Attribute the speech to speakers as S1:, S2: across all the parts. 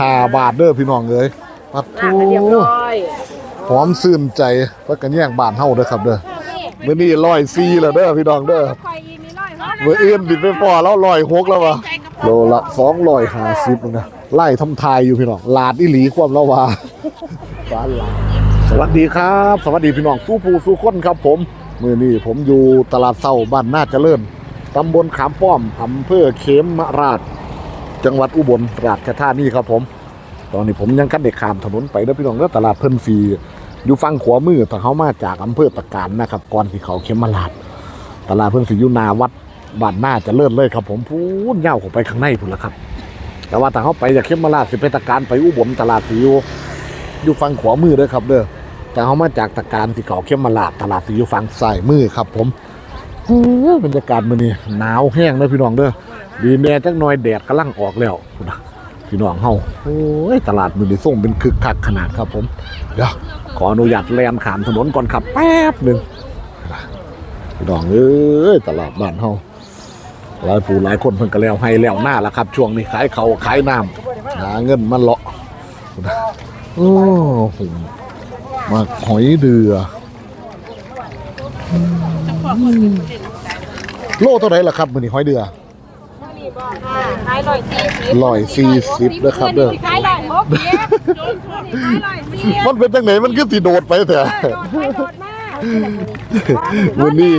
S1: ห้าบาทเด้อพี่น้องเอ้ยปัด
S2: อะ
S1: ทู
S2: เรียบร้อย
S1: หอมซื่นใจพักกันแย่งบ้านเฮาเด้อครับเด้อมื้อนี้ร้อยซีแล้วเด้อพี่น้องเด้อมื้ออื่นบิดไปพอแล้วร้อยหกแล้ววะโลละ250นึงนะไล่ทำทายอยู่พี่น้องลาดอีหลีความแล้วว่าฟ้าลาดสวัสดีครับ สวัสดีพี่น้องสู้ผู้สู้คนครับ ผมมื้อนี้ผมอยู่ตลาดเช้าบ้านนาเจริญตำบลขามป้อมอำเภอเขมราช จังหวัดอุบลราชธานีครับผม ตอนนี้ผมยังคันเด็กขามถนนไปเด้อพี่น้องเด้อตลาดเพิ่นฟรีอยู่ฝั่งขวามือถ้าเขามาจากอำเภอตะการนะครับก่อนที่เขาเข็มมาลาดตลาดเพิ่นฟรีอยู่นาวัดบ้านหน้าจะเลิศเลยครับ ผมพูนยาวเข้าไปข้างในพุ่นละครับ แต่ว่าถ้าเขาไปจากเข็มมาลาดสิไปตะการไปอุบลตลาดสีอยู่อยู่ฝั่งขวามือเด้อครับเด้อแต่เขามาจากตะการที่เขาเข็มมาลาดตลาดสีอยู่ฝั่งซ้ายมือครับ ผมโอ้บรรยากาศมื้อนี้หนาวแห้งเลยพี่น้องเด้อ ดีแน่จักหน่อยแดดกำลังออกแล้วนะพี่น้องเฮาโอ้ยตลาดมือนี้ส่งเป็นคึกคักขนาดครับผมเดี๋ยวขออนุญาตแลนขามถนนก่อนครับแป๊บหนึ่งพี่น้องเอ้ยตลาดบ้านเฮาหลายผู้หลายคนเพิ่นก็แล้วให้แล้วหน้าแล้วครับ ช่วงนี้ขายเขาขายน้ำหาเงินมาเลาะโอ้โหมาหอยเดือโลเท่าไหร่ล่ะครับมือนี้หอยเดือ
S2: ขายร้อยสี่สิบ
S1: ร้อยสี่สิบนะครับเด้อ
S2: ขายร้อยหกสิบขายร้อยสี่
S1: มันเป็นจังไหนมันคือสิโดดไปแต่
S2: โดดไปโดดมา
S1: มื้อนี้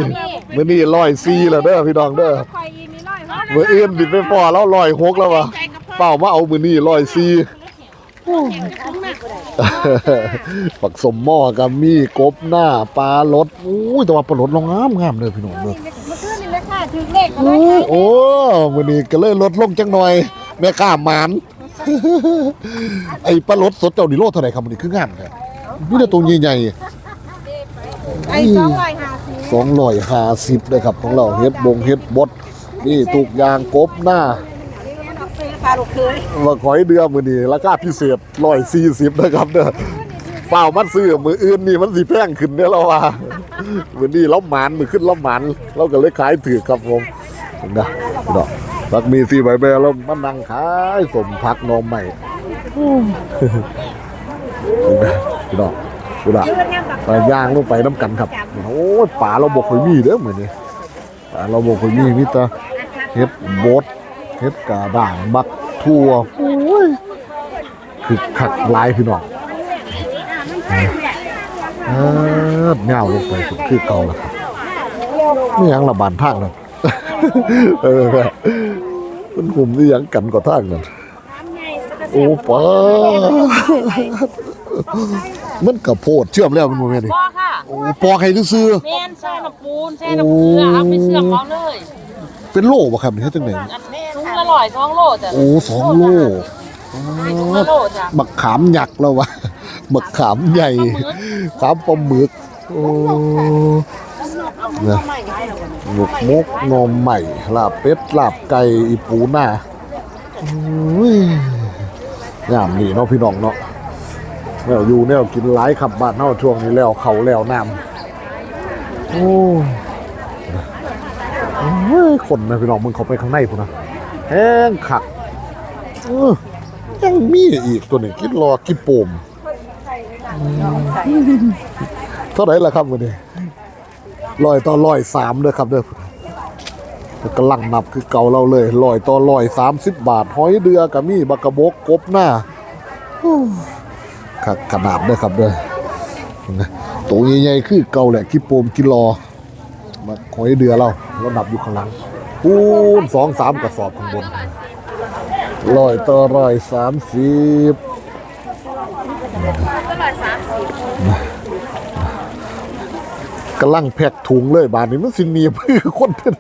S1: มื้อนี้ร้อยซีแล้วเด้อพี่น้องเด้อ
S2: คอยอีมีร้อยหก
S1: มื้ออื่นบิดไปพอแล้วร้อยหกแล้ววะเป้ามาเอามื้อนี้ร้อยซีปักสมหม้อกับมีกบหน้าปลารสอู้ยแต่ว่าปลารสลงงามงามเลยพี่น้องเด้อ
S2: ถือเลข
S1: โอ้ยโอ้มื้อนี้ก็เลยลดลงจังหน่อย แม่ค้าหมาน ไอ้ปลารสสดเจ้านี่โลเท่าไหร่ครับมื้อนี้คืองามแท้มีแต่ตัวใหญ่
S2: ไอ้สองร้อยห้าสิบ
S1: ๆสองร้อยห้าสิบเลยครับของเราเฮ็ดบงเฮ็ดบดนี่ตุกยางกบหน้า
S2: ซื้อค่ะลูกเคย
S1: ว่าขอยเดือมือนี้ราคาพิเศษร้อยสี่สิบนะครับเด้อ เปล่ามันซื้อมืออื่นนี่มันสิแพงขึ้นเนี่ยเราว่ามือนี้เราหมานมือขึ้นเราหมานเราก็เลยขายถือครับผมนะดอกพักมีสีใบแม่แล้วมานั่งขายสมพักนมใหม่นะดอกดอกไปย่างลงไปน้ำกันครับโอ้ยป่าเราบกเคยมีเด้อมือนนี้ป่าเราบกเคยมีมิตรเฮ็ดบดเฮ็ดกาด่างบักทั่วโอ้ยคือขักลายพี่น้อง เออเงาลงไปสุดคือเก่าแล้วครับนี่ยังระบานทางนั่นเออมันกลุ่มที่ยังกันกว่าทางนั่นโอ้ป้ามันกระโพดเชื่อมแล้วมันบ่แม่นดิ
S2: พ่อค่ะ
S1: โอ้ปอกให้ซื้อ
S2: แม่นแช่น้ำปูนแช่น้ำเกลือเอาไปเสื่อมเอาเลย
S1: ๆเป็นโลบ่ครับนี่เฮ็ดจังได๋
S2: อันถุงละร้อยสองโลจ้ะ
S1: โอ้สองโล
S2: ถุงละโลจ้ะ
S1: บักขามหยักษ์แล้ววะ บักขามใหญ่ขามปลาหมึกโอ้นะหมกมุกนมใหม่ลาบเป็ดลาบไก่อีปูหน้าอยงามนี่เนาะพี่น้องเนาะแนวอยู่แนวกินหลายขับบ้านเนาช่วงนี้แล้วเขาแล้วน้ำโอ้โอ้ยคนนะพี่น้องมึงเขาไปข้างในพุ่นนะแห้งขักเออยังมีอีกตัวหนึ่งคิดรอกินโปม เท่าไหร่ละครับวันนี้ลอยต่อลอยสามเด้อครับเด้อกำลังนับคือเก่าเราเลยลอยต่อลอยสามสิบบาทหอยเดือกับมีบักกระบกกบหน้าขกนาดเด้อครับเด้อตัวใหญ่ๆคือเก่าแหละกิโปมกินรอมาหอยเดือเราเรานับอยู่ข้างหลังคูณสองสามกระสอบข้างบนร้อยต่อร้อยสามสิบ กำลังแพ็กถุงเลยบานนี้มันสิหนีบคือคนเป็น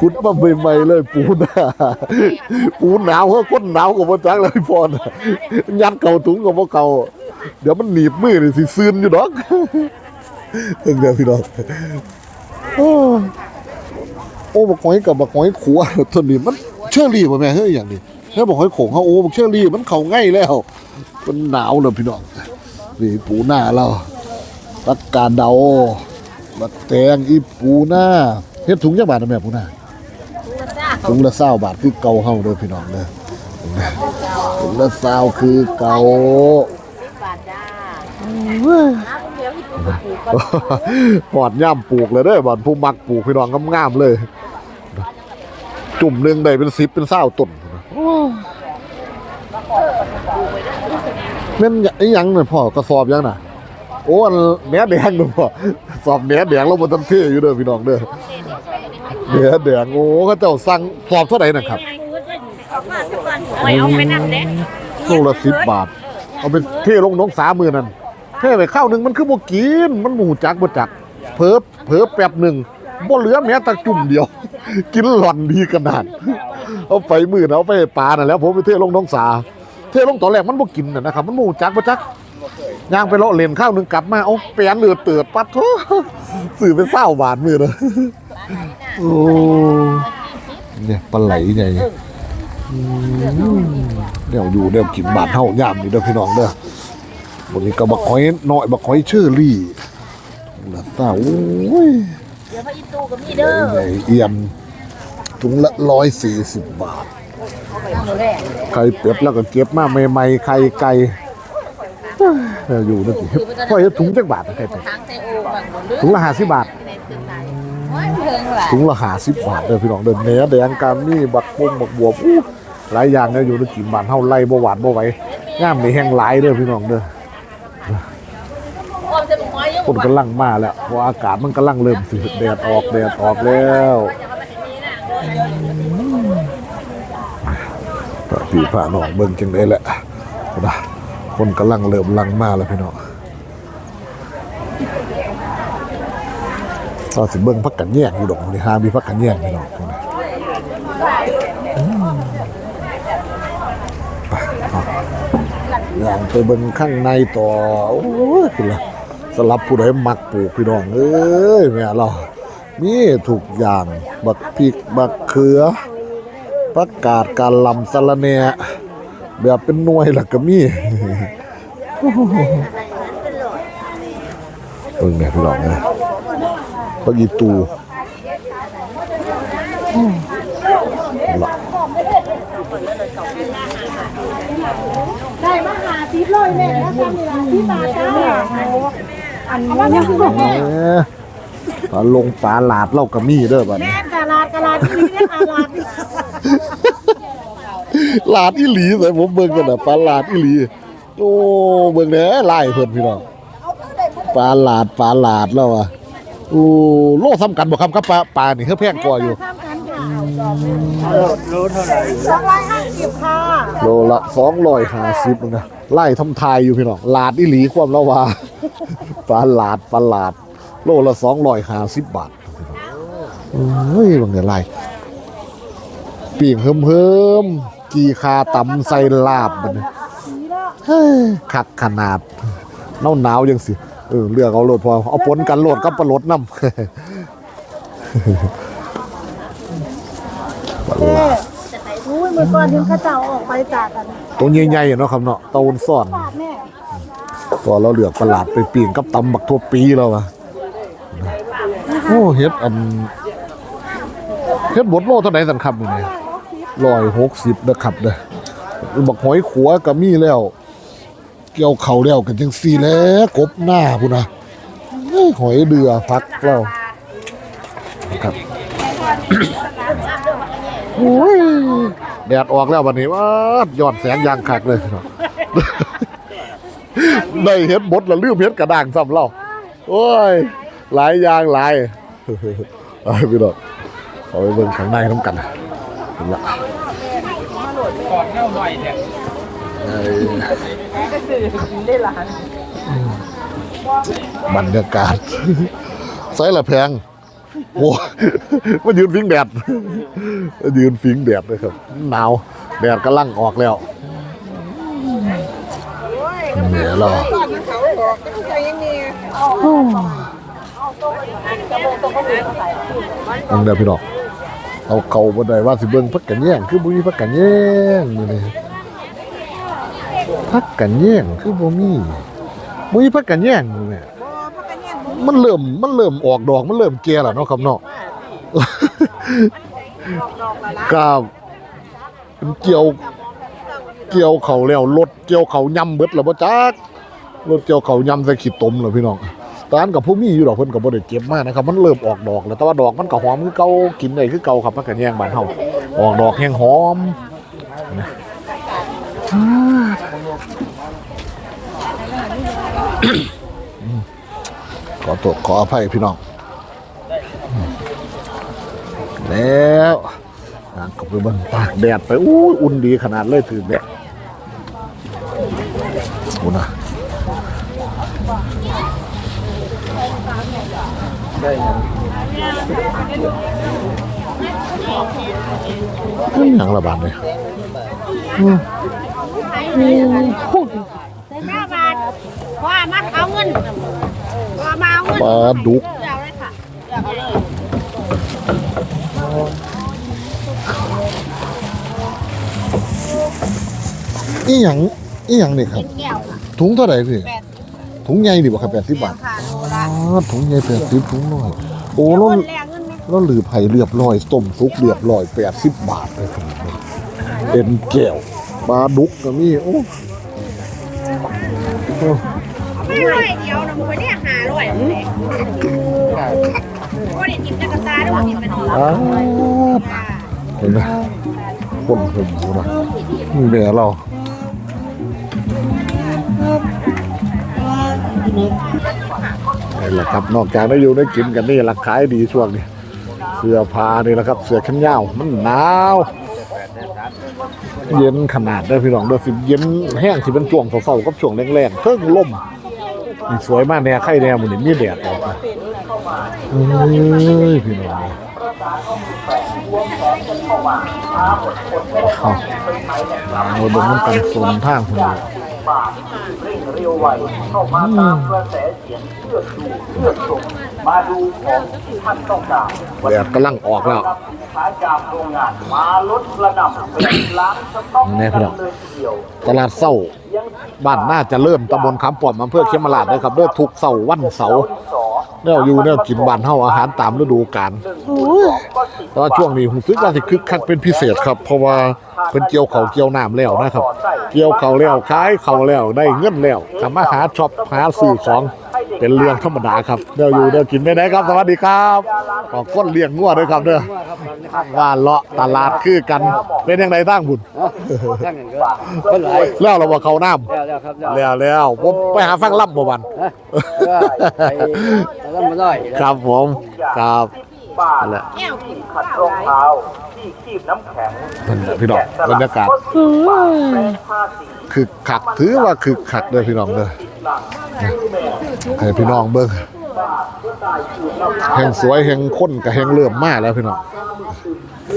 S1: คุณมาใหม่ๆเลย ปูหนาปูหนาวเพราคนหนาวกับพ่จักเลยพอนะยัดเก่าถุงกับพ่เก่าเดี๋ยวมันหนีบมือนี่สิซึนอยู่ดอกเพิ่งเดียวพี่น้องโอ้โอ้บักหอยกับบักหอยขัวตัวนี้มันเชื่อรี่ป่ะแม่เฮ้ยอย่างนี้แค่บอกหอยโขงเขาโอ้บักเชอรี่มันเข่าง่ายแล้ว มันหนาวเลยพี่น้องนี่ปูหน้าเรา ตักกาดเดาบักแตงอีปูหน้าเฮ็ดถุงจักบาทนะแม่ปูหน้าถุงละเศร้าบาทคือเก่าเฮาเด้อพี่น้องเด้อถุงละซาวคือเก่า
S2: บาทจ้า
S1: หอดย่ำปลูกเลยเด้อบ่อนผู้มักปลูกพี่น้องงามๆเลย จุ่มหนึ่งได้เป็นสิบเป็นเศร้าต้นแม่นไอ้หยังเนี่ยพ่อกระสอบยังน่ะ โอ้อันแหนแดงดูพ่อสอบแหนแดงแล้วบนต้นเท่อยู่เด้อพี่น้องเด้อแหนแดงโอ้เขาเจ้าสั่งสอบเท่าไหร่นะครับ
S2: ไว้เอาไปนั่งเด้
S1: โลละสิบบาท เอาไปเทลงหน้องสามมือนั่นเทไปข้าวหนึ่งมันคือบ่กินมันหมูจักบ่จักเพิบเพิบแป๊บหนึ่งบ่เหลือแม้แต่จุ่มเดียว กินหล่อนดีขนาด เอาไปมือนะเอาไปให้ปลาน่ะแล้วผมไปเทลงหน้องสา เทลงตอนแรกมันบ่กินน่ะนะครับมันหมูจักบ่จัก ย่างไปเลาะเล่นข้าวหนึ่งกลับมาเอาแปลนเลือดเตือดปัดโถสื่อเป็นเศร้าบาทมือเลยโอ้เนี่ยปลาไหลใหญ่เดี๋ยวอยู่เดี๋ยวกินบาดเท่ายามนี่เด้อพี่น้องเด้อวันนี้ก็บักหอยน้อยบักหอยเชอรี่ละตาโอ้ย
S2: เดี๋ยวพระอินตูกับพี่เด้อ
S1: ใหญ่เอียนถุงละร้อยสี่สิบบาทไข่เป็ดแล้วก็เก็บมาใหม่ๆไข่ไก่ เอ้ยอยู่นั่นสิพ่อเฮ็ดถุงจักบาทนะไข่เป็ด
S2: ทางไทโอบังบนเด้อ
S1: ถุงละห้าสิบบาท
S2: โอ้ยเพิ่งล่ะ
S1: ถุงละห้าสิบบาทเด้อพี่น้องเด้อเนื้อแดงกามีบักปงบักบวบอู้หลายอย่างเนี่ยอยู่ในกินบ้านเฮาไล่บ่หวานบ่ไหวงามนี่แห้งหลายเด้อพี่น้องเด้อ
S2: ความจะน้อยยัง
S1: คนกำลังมาแล้วเพราะอากาศมันกำลังเริ่มสิแดดออกแดดออกแล้วพระพี่พระน้องเบิ่งจังได๋แหละนะ คนกำลังเริ่มลังมาแล้วพี่น้องเราสิเบิ่งพักกันแย่งอยู่ดอกนี่หามีพักกันแย่งพี่น้องอืมไปอย่างไปเบิ่งข้างในต่อโอ้ยคุณล่ะสำหรับผู้ใดมักปลูกพี่น้องเอ้ยแม่เรามีทุกอย่าง บักพริก บักเขือประกาศการลำสะระแน่ แบบเป็นหน่วยล่ะก็มีเบิ่งแม่พี่น้องเอ้ยบักอีตูละ
S3: ได้มาหาทิพย์เลยแม่แล้วทำเวลาที่บาทจ้าอันนี้ยังบอก
S1: แหมปลาลงปลาหลาดเล่าก็มีเด้อบัดนี้
S3: แม่กะลาดกะลาดที่นี่กะลาด
S1: หลาดอีหลีใส่ผมเบิ่งกันน่ะปลาหลาดอีหลีโอ้เบิ่งแหน่ลายเพิ่นพี่น้องปลาหลาดปลาหลาดแล้วอะโอ้โลสำคัญบ่ครับกับปลาปลานี่คือแพงกว่าอยู่
S3: ทำกันค่ะสองร้อยห้าสิบค่ะ
S1: โลละ250นึงนะไล่ทำทายอยู่พี่น้องหลาดอีหลีความละว่าปลาหลาดปลาหลาด โลละ250บาทเฮ้ยบางเนี่ยไล่ ปีงเฮิมๆกีคาตำใส่ลาบบัดนี้เฮ้ยคักขนาดหนาวหนาวๆจังสิเออเลือกเอาโลดพอเอาปนกันโลดกับปลาโลดน้ำ
S3: เอ๊ะอุ้ยเมื่อก่อนที่เข้าเจ้าออกไปจากกัน
S1: ตัวใหญ่ๆอะเนาะครับเนาะเตาอุ่นซ่อน
S3: บาทแม่
S1: ตัวเราเหลือกประหลาดไปปีนกับตำบักทั่วปีแล้ววะโอ้เฮ็ดอันเฮ็ดบดโลเท่าไหร่สันครับนี่ ร้อยหกสิบนะครับเด้อบักหอยขัวก็มีแล้ว เกี่ยวเข่าแล้วกันจังซี่แล้วกบหน้าพุ่นนะหอยเดือพักแล้วนะครับโอ้ยแดดออกแล้ววันนี้ว่าย้อนแสงยางคักเลยเนาะได้เห็ดบดล้วลืมเห็ดกระด้างซ้ำเล่าโอ้ย หลายอย่างหลายเอาไปพี่น้องเอาไปเบิ่งข้างในน้ำกัน เห็นละเอ้ยบรรยากาศใส่ละแพงโอ้มายืนฟิงแดดมายืนฟิงแดดเลยครับหนาวแดดกำลังออกแล้วเหนื่อยแล้วอังเดียวพี่น้อง เอาเก่าบ่ได้ว่าสิเบิ่งพักกันแย่งคือบ่มีพักกันแย่งนี่นี่พักกันแย่งคือบ่มีบ่มีพักกันแย่งนี่แหละมันเริ่มมันเริ่มออกดอกมันเริ่มแก่แล้วเนาะครับเนาะครับเป็นเกี่ยวเกี่ยวเขาแล้วรถเกี่ยวเขายำเบิดแล้วบ่จักรถเกี่ยวเขายำใส่ขี้ตมเลยพี่น้อง ตอนนั้นกับผู้มีอยู่ดอกเพิ่นก็บ่ได้เก็บมานะครับ มันเริ่มออกดอกแล้วแต่ว่าดอกมันก็หอมคือเก่ากินได้คือเก่าครับมันก็แยงบ้านเฮาออกดอกแห้งหอมนะขอโทษขออภัยพี่น้อง แล้วนางก็ไปบิ่งตากแดดไปอู้อุ่นดีขนาดเลยถือแดดโอ้นะ เฮ้ยหยังระบาดเลย
S3: ห้าบาทว่ามาเอาเงินว่ามาเอาเงิน
S1: ปลาดุก
S3: เอาเลยค่ะ
S1: อีหยังอีหยังนี่ครับ
S3: แก้วค่ะ
S1: ถุงเท่าไหร่พี่
S3: แปด
S1: ถุงใหญ่ดิบ่ครับแปดสิบบาท
S3: ค่ะโล
S1: อ๋
S3: ละ
S1: อถุงใหญ่แปดสิบถุงน้อยโอ้แล้ว
S3: คนแรงเงินไหม
S1: แล้วหลือไผ่เรียบร้อยต้มซุกเรียบร้อยแปดสิบบาทเลยครับเอ็นแก้วปลาดุกก็มีโอ้โอ้
S3: ไม่ร้อยเดียวนะมึงไปเรียกหาร้อยเลยโอ้ยกินจักรซาด้วยกินเป็นหอ
S1: อ้าวเห็นไหมคนหุ่มอยู่นะนี่แม่เรา นี่แหละครับ นอกจากได้อยู่ได้กินกันนี่ราคายดีช่วงนี้ เสื้อผ้านี่แหละครับ เสื้อแขนยาว มันหนาว เย็นขนาดได้พี่น้องเด้อสิเย็นแห้งสิเป็นช่วงเศร้าๆกับช่วงแรงๆเพิ่งล่มนี่สวยมากแน่ไข่แน่หมันนี่แดดออกเอ้ยพี่น้องเข้าเอาเบิ่งมันกันสนทางพุ่นเลย
S4: เร่งเร็วไวเข้ามาตามกระแสเสียงเพื่อดูเพื่อชมมาดูของที่ท่านต้องการ
S1: แดดกำลังออกแล้ว
S4: รับสินค้าจากโรงงานมาลดระดับเป็นล้านสต็อก
S1: แน่พี่น้
S4: กั
S1: อง
S4: นเลยทีเดียว
S1: ตลาดเศร้า
S4: ยัง
S1: บ้านน่าจะเริ่มตำบลคำป้อมอำเภอเขมราชเด้อครับเด้อทุกเสาร์วันเสาร์
S4: สอ
S1: แนวอยู่แนวกินบ้านเฮาอาหารตามฤดูกาล
S4: หนึ่งคูณสองก็สิบ
S1: แต่ว่าช่วงนี้ผมคิดว่าสิคึกคักเป็นพิเศษครับ เพราะว่าเพิ่นเกี่ยวเขาวเกี่ยวน้ำแล้วนะครับ เกี่ยวเขาวแล้วขายเขาวแล้วได้เงินแล้วกลับมาหาช็อปหาซื้อของเป็นเรื่องธรรมดาครับเดี๋ยวอยู่เดี๋ยวกินไม่ได้ครับ สวัสดีครับขอก้นเลี้ยงงัวด้วยครับเด้อว่าเลาะตลาดคือกันเป็นยังไงตั้งบุญ
S5: ท่านกันก็เพิ่นหลาย
S1: แล้วเราบ่เข้าน้
S5: แล้วแล้วครับำ
S1: แล้วแล้วผมไปหาฟังล่ำบ่วัน
S5: ก็ไปแล้วมาน้อย
S1: ครับผมครับ
S4: บาท
S1: นั่นแหละ
S4: ที่ขัดรองเท้าที่คีบน้ำแข็ง
S1: นั่นแหละพี่น้องบรรยากาศ
S4: แปลงภาษี
S1: คึกคักถือว่าคึกคักเด้อพี่น้องเด้อให้พี่น้องเบิ่งแห่งสวยแห่งคนกับแห่งเริ่มมาแล้วพี่น้อง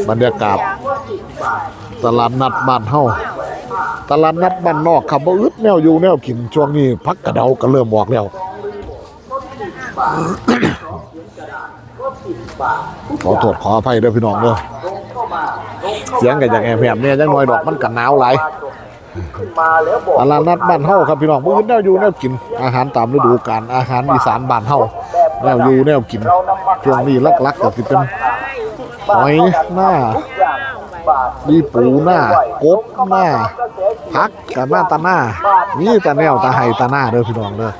S1: บรรยากาศตลาดนัดบ้านเฮาตลาดนัดบ้านนอกครับบ่อึดแนวอยู่แนวกินช่วงนี้พักกระเดาก็เริ่มออกแล้ว ขอโทษขออภัยเด้อพี่น้องเด้อเสียงก็จากแอบแหบเนี่ยจังน้อยดอกมันก็หนาวหลาย
S4: ขึ้นมาแล้วบอก
S1: ตลาดนัดบ้านเฮาครับพี่น้องมื้อนี้แนวอยู่แนวกิน อาหารตามฤดูกาลอาหารอีสานบ้านเฮาแนวอยู่แนวกิน
S4: เรานำมา
S1: ช่วงนี้ลักๆก็สิเป็น หอยหน้า
S4: ทุกอย่างบาท
S1: มีปูหน้ากบหน้าพักกับหน้าตาหน้ามีแต่แนวตาไห้ตาหน้าเด้อพี่น้องเด้อ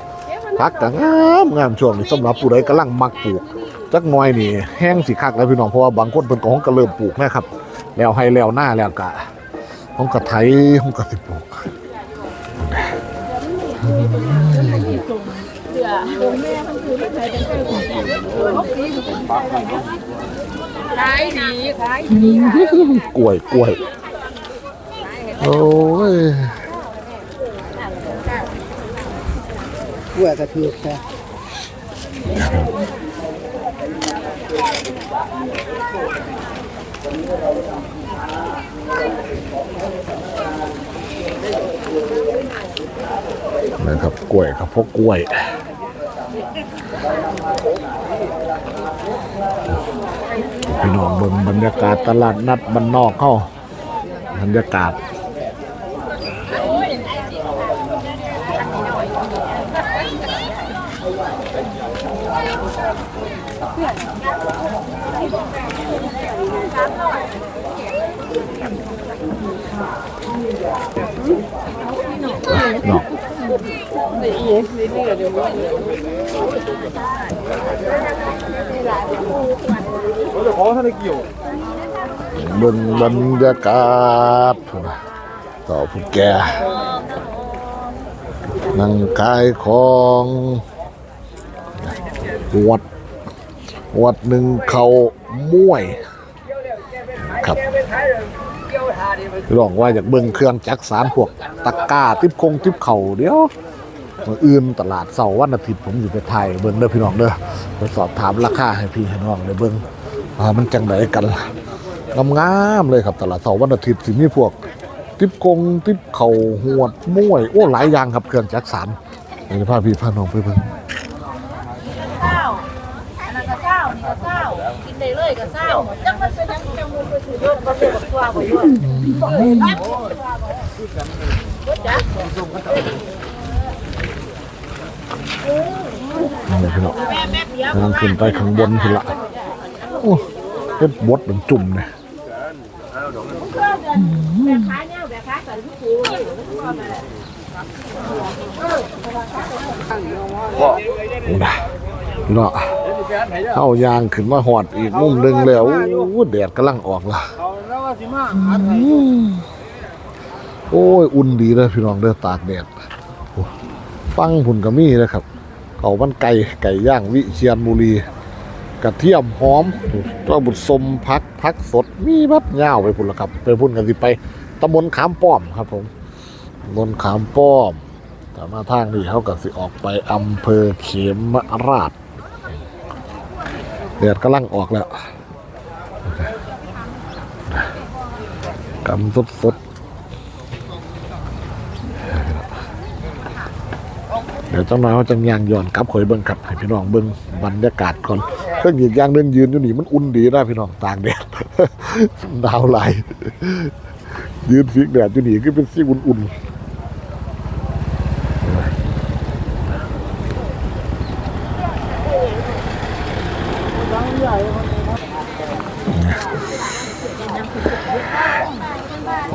S1: พักก็งามงามช่วงนี้สำหรับผู้ใดกำลังมักปลูกจักหน่อยนี่แห้งสิคักแล้วพี่น้องเพราะว่าบางคนเพิ่นก็คงก็เริ่มปลูกนะครับ แล้วให้แล้วหน้าแล้วก็คงก็ไถคงก็สิปลูก
S2: ขายดีขาย
S1: กล้วยกล้วยโอ้ย
S5: กล้วยกระเทือกแค่
S1: นะครับกล้วยครับพวกกล้วยพี่น้องเบิ่งบรรยากาศตลาดนัดบ้านนอกเข้าบรรยากาศ เบิ่งบรรยากาศพุ่นน่ะต่อผู้แก่นั่งขายของวัด วัดหนึ่งเขาม่วย ครับ ลองว่าอยากเบิ่งเครื่องจักสารพวกตะกร้าติบคงติบเข่าเดี๋ยวอื่นตลาดเสาร์วันอาทิตย์ผมอยู่ไปไทยเบิ่งเด้อพี่น้องเด้อไปสอบถามราคาให้พี่ให้น้องได้เบิ่งว่ามันจังไดกันล่ะงามๆเลยครับตลาดเสาร์วันอาทิตย์สิมีพวกติบกงติบเข่าหวดมวยโอ้หลายอย่างครับเครื่องจักสารเดี๋ยวพาพี่พาน้องไปเบิ่ง
S2: เศร้าอันนั้นก็เศร้านี่ก็เศร้ากินได้เลยก็เศร้าจังมันเป็นยังจัง นก็คือรถก็เป็นบักตัวบ่อยู่
S1: นี่พี่น้องกำลังขึ้นไปข้างบนพุ่นละโอ้เฮ็ดบดเป็นจุ่มเนี่ย
S2: ขาเนี่ยแบบขาใส่ทุกคู่
S1: โอ้นะ เนาะเข้ายางขึ้นมาหอดอีกมุมหนึงแล้วโอ้แดดกำลังออกละโอ้ย อุ่นดีเลยพี่น้องเด้อตากแดดโอ้ฟังผุนกระมี่นะครับเขามันไก่ไก่ย่างวิเชียนบุรี กระเทียมหอมปลาบุตรสมพักพักสด มีบัดยาวไปพุ่นละครับ ไปพุ่นกันสิไปตำบลขามป้อมครับผมตำบลขามป้อมแต่มาทางนี้เขาก็สิออกไปอำเภอเขมราช เดือดกำลังออกแล้วกำสดสดๆเดี๋ยวเจ้าน้อยเขาจะยางย้อนกับขอยเบิ้งครับให้พี่น้องเบิ้งบรรยากาศก่อนเครื่องยืนยางเดินยืนอยู่นี่มันอุ่นดีนะพี่น้องต่างแดดดาวไหลยืนฟิกแดดอยู่นี่ก็เป็นสีอุ่นๆ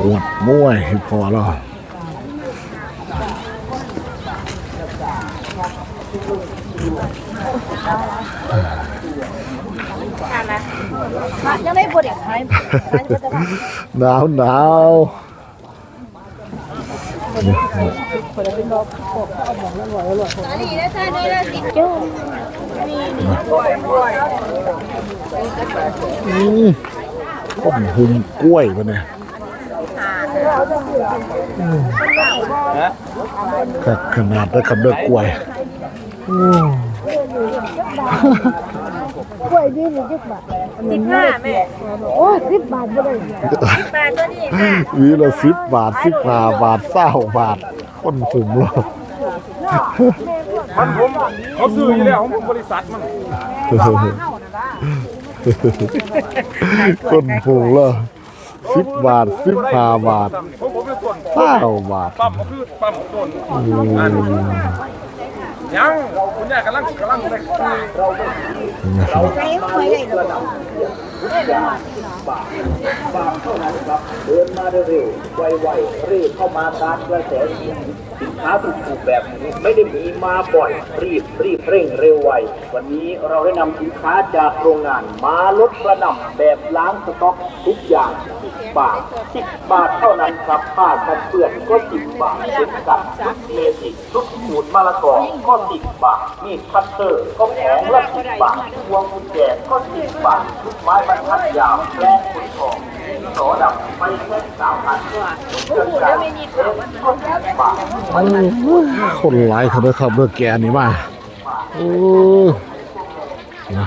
S1: ปวดม่วยพอแล้ว
S3: ยังไม่ปวดอีกไหม
S1: หนาวหนาว
S3: อันนี้ได้ใช่ได้ได้สิจุ่ม
S1: อืมต้มหุมกล้วยปะเนี่ย อืมก็ขนาดได้คำเลือกกล้วยอืม
S3: กล้วยดีหรือสิบบาทสิบห้าแม่โอ้สิบบาทก็ได้
S2: ปลาตัวนี้ค่ะ
S1: วีละสิบบาทสิบห้าบาทเศร้าบาทคนหุมแล้ว
S6: มันผมเขาซื้ออยู่แล้วของบริษัทมัน
S1: คนหุมแล้ว สิบบาทสิบห้าบาท
S6: ผมผมเป็นส่วน
S1: เศร้าบาท
S6: ปั๊มก็คือปั๊มต้น
S1: อืม
S6: ยังคุณยายกำลังกำลังเลย
S1: นะครับ
S3: ใจกล้วยได้หรอ
S4: เดินมาเร็วไวๆรีบเข้ามาตามกระแสเสียงสินค้าถูกๆแบบนี้ไม่ได้มีมาบ่อยรีบรีบเร่งเร็วไววันนี้เราได้นำสินค้าจากโรงงานมาลดกระหน่ำแบบล้างสต็อกทุกอย่าง บาท10บบาทเท่านั้นครับผ้ากันเปื้อนก็10บบาทเช่นกันชุดเมจิกชุดขูดมะละกอก็10บบาทมีดคัตเตอร์ก็แผงละ10บบาทพวงกุญแจก็10บบาทชุดไม้บรรทัดยาวแปรงขนของสอดับไปแค่สามพันเครื่องจักรเล็กก็10บบาท
S1: คนหลายเขาด้วยครับเรื่อแกนี่มาโอ้นะ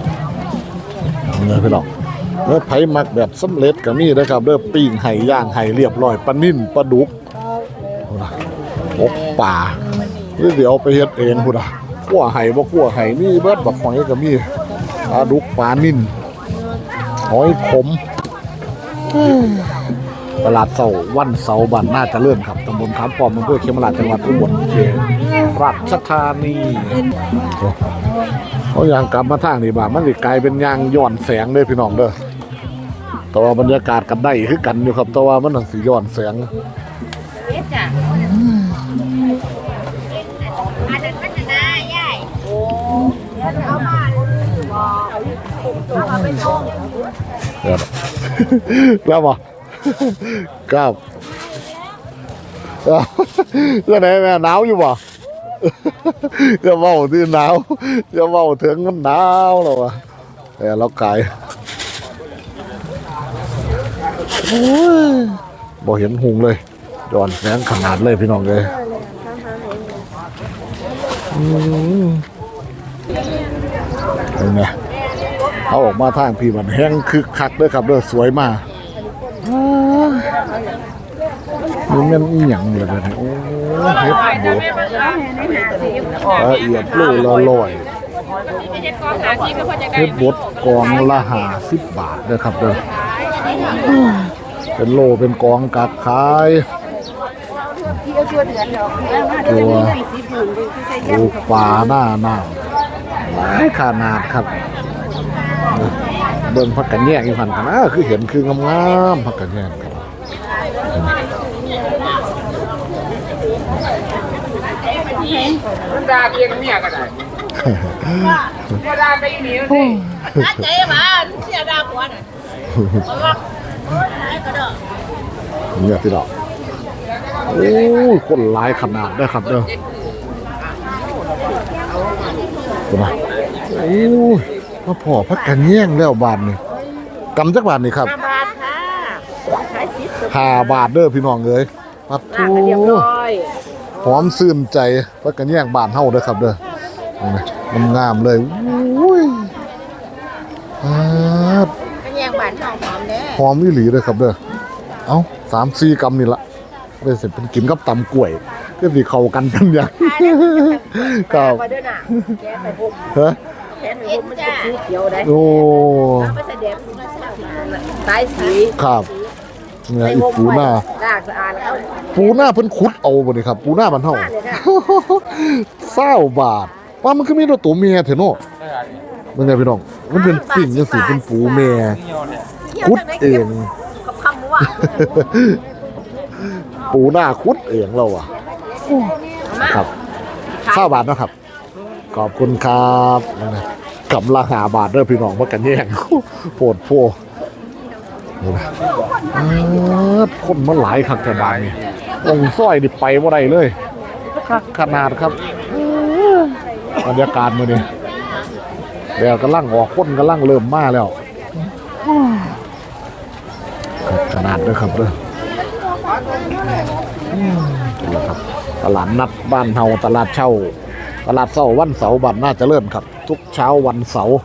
S1: นะพี่น้องเมื่อไผ่มักแบบสำเร็จก็มีนะครับเด้อปิ้งไห่ย่างไห่เรียบร้อยปลานิ่นปลาดุกเอานะอบป่าเดี๋ยวไปเฮ็ดเองพุ่นอะขั่วไห่บ่ขั่วไห่มีเบิดบักหอยก็มีปลาดุกปลานิ่นหอยขมตลาดเสาวันเสาบ้านน่าจะเลื่อนครับตำบลขามปอมอำเภอเขมราชจังหวัดอุบลราชธานี เขายางกลับมาทางนี่บ้ามันสิกลายเป็นยางย้อนแสงเด้พี่น้องเด้อแต่ว่าบรรยากาศกันได้คือกันอยู่ครับ แต่ว่ามันสิย้อนแสง
S2: เอ๊ะจ้ะอาจจะพัฒนาใหญ่โอ้เอามา
S1: เดี๋ยวนะแล้วบ่ครับเอาจะไหนแม่หนาวอยู่บ่ จะเว้าที่หนาวจะเว้าถึงมันหนาวแล้ววะแต่เราไกลโอ้ยบ่เห็นหุงเลยย้อนแสงขนาดเลยพี่น้องเลยอืมเป็นไงเอาออกมาทางพี่มันแห้งคึกคักเด้อครับเด้อสวยมากนี่แมันอีหยังเลยเด้อเนี่ยโอ้ เฮ็ดบดละเอียดโลละร้อยเฮ็ดบดกองละหาสิบบาทเด้อครับเด้อเป็นโลเป็นกองกักขายตัวปูปลาหน้าหน้าหลายขนาดครับเบิ่งพักกันแยกอยู่หันกันนะคือเห็นคืองามๆพักกันแยกกัน
S6: มันด่าเกียงเมียก็ได้มาด่าไปอีนี่สิ
S2: ถ้าใจมาเสียดาหัวน่ะเอาว่าโอ้ยไหนก็เด้อ
S1: เนี่ยพี่ดอกโอ้ยคนหลายขนาดเด้อครับเด้อตัวนะโอ้ยมาพอพักกันแย่งแล้วบาทนี่กำจักบาทนี่ครับ
S2: บาทค่ะขายสิบ
S1: ห้าบาทเด้อพี่น้องเอ้ยปัดทู
S2: เรียบร้อย
S1: หอมซื่นใจพักกันแย่งบานเฮาเด้อครับเด้อมันงามเลยอุ้ยครับ
S2: เป็นยังบาทหอมหอมเด้อ
S1: หอมอีหลีเลยครับเด้อเอ้าสามสี่กรัมนี่ละได้เสร็จเป็นกินกับตำกล้วยก็สิเข้ากันกันอย่างครับ
S2: มาด้วยน่ะแกไปพบ
S1: ฮะ
S2: แกไปพบมันจะสีเขียวได้
S1: โอ้
S2: ไม่ใช่แดงไม่ใช่สายสี
S1: ครับ เนี่ยอีปูหน้า
S2: ลากสะอาดแล้ว
S1: ปูหน้าเพิ่นขุดเอาบ่นี่ครับ ปูหน้าบ้านเฮา
S2: เลยค่ะ
S1: เศร้าบาทว่ามันคือมีตัวเมียเถอะเนาะมันไงพี่น้อง มันเป็นปิ่งจังซี่เป็นปูแม่ขุดเอง
S2: เขาคำว่า
S1: ปูหน้าคุดเองเราอะครับข้าวบาทเนาะครับ ขอบคุณครับนั่นนะกำลังหาบาทเด้อพี่น้องว่ากันแย่งโปวดโพ นี่นะคนมันหลายคักแต่บานนี่องค์สร้อยดิไปว่าไรเลยคักขนาดครับบรรยากาศมือนี้แดดกำลังออกคนกำลังเริ่มมาแล้วขนาดเด้อครับเด้อนี่แหละครับตลาดนัดบ้านเฮาตลาดเช่า ตลาดเสาร์วันเสาร์บ้านน่าจะเริ่มครับ ทุกเช้าวันเสาร์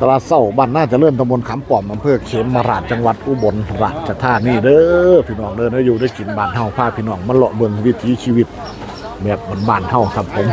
S1: ตลาดเศร้าบ้านน่าจะเลื่อนตำบลขามป้อมอำเภอเขมราชจังหวัดอุบลราชธานีเด้อพี่น้องเด้อนะอยู่ได้กินบ้านเฮาพาพี่น้องมาเลาะเบิ่งวิถีชีวิตแบบบ้านเฮาครับผม